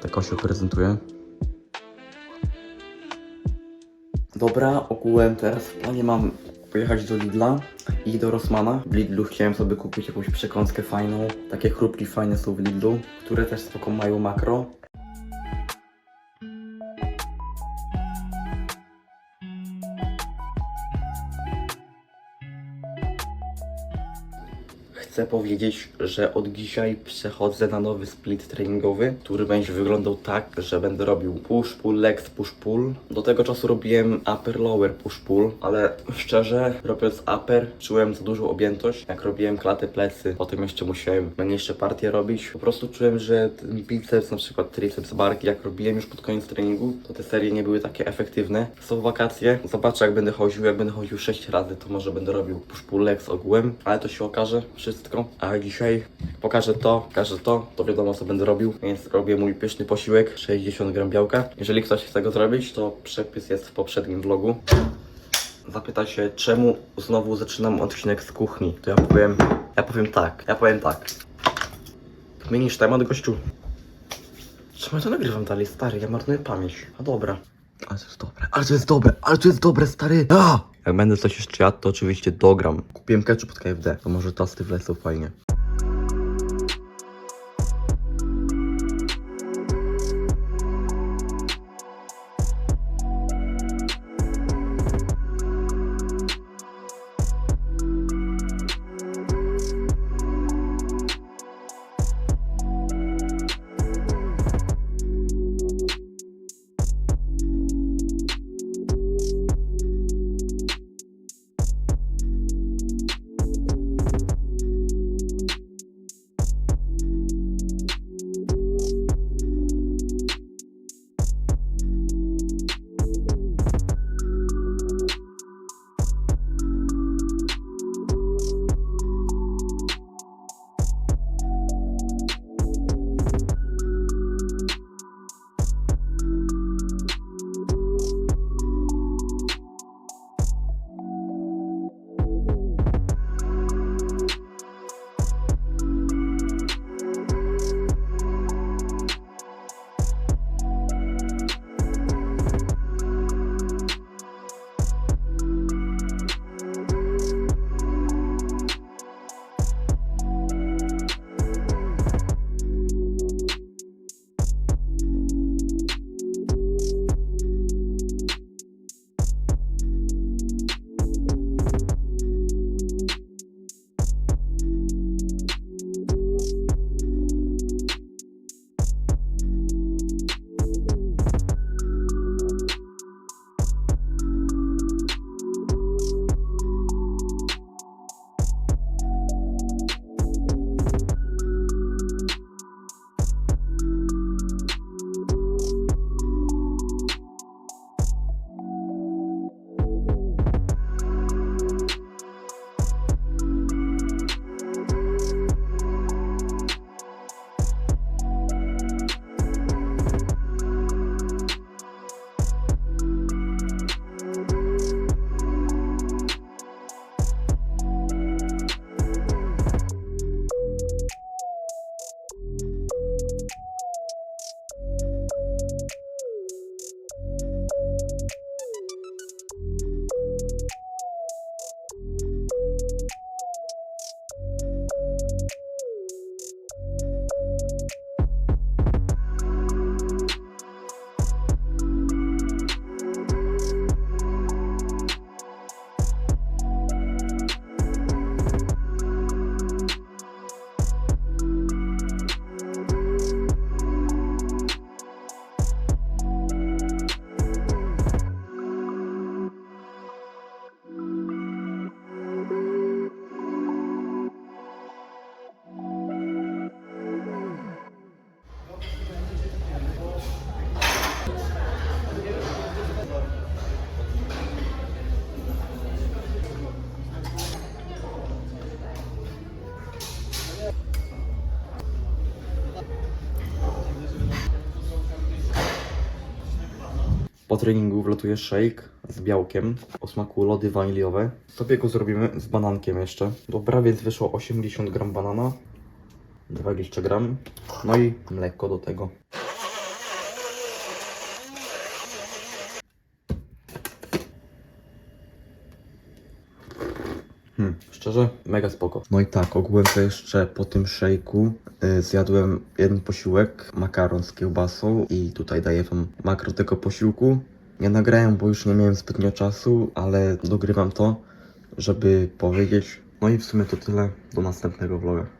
Tak on się prezentuje. Dobra, ogółem teraz w planie mam pojechać do Lidla i do Rossmana. W Lidlu chciałem sobie kupić jakąś przekąskę fajną. Takie chrupki fajne są w Lidlu, które też spoko mają makro. Chcę powiedzieć, że od dzisiaj przechodzę na nowy split treningowy, który będzie wyglądał tak, że będę robił push pull legs push pull. Do tego czasu robiłem upper lower push pull, ale szczerze robiąc upper czułem za dużą objętość. Jak robiłem klatę plecy, potem jeszcze musiałem mniejsze partie robić. Po prostu czułem, że ten biceps, na przykład triceps barki, jak robiłem już pod koniec treningu, to te serie nie były takie efektywne. Są wakacje, zobaczę jak będę chodził, jak będę chodził 6 razy, to może będę robił push pull legs ogółem, ale to się okaże wszystko. A dzisiaj pokażę to, pokażę to, to wiadomo co będę robił, więc robię mój pyszny posiłek, 60 gram białka. Jeżeli ktoś chce go zrobić, to przepis jest w poprzednim vlogu. Zapyta się, czemu znowu zaczynam odcinek z kuchni, to ja powiem, ja powiem tak, ja powiem tak. Zmienisz temat, gościu. Czemu ja to nagrywam dalej, stary? Ja marnuję pamięć. A dobra. Ale to jest dobre, ale to jest dobre, ale to jest dobre, stary! A! Jak będę coś jeszcze jadł, to oczywiście dogram. Kupiłem ketchup od KFD, to może tosty wlecą fajnie. Po treningu wlatuje shake z białkiem o smaku lody waniliowe. Sobie go zrobimy z banankiem jeszcze. Dobra, więc wyszło 80 gram banana, 20 gram, no i mleko do tego. Hmm, szczerze, mega spoko. No i tak, ogółem to jeszcze po tym szejku y, zjadłem jeden posiłek, makaron z kiełbasą i tutaj daję wam makro tego posiłku. Nie nagrałem, bo już nie miałem zbytnio czasu, ale dogrywam to, żeby powiedzieć. No i w sumie to tyle. Do następnego vloga.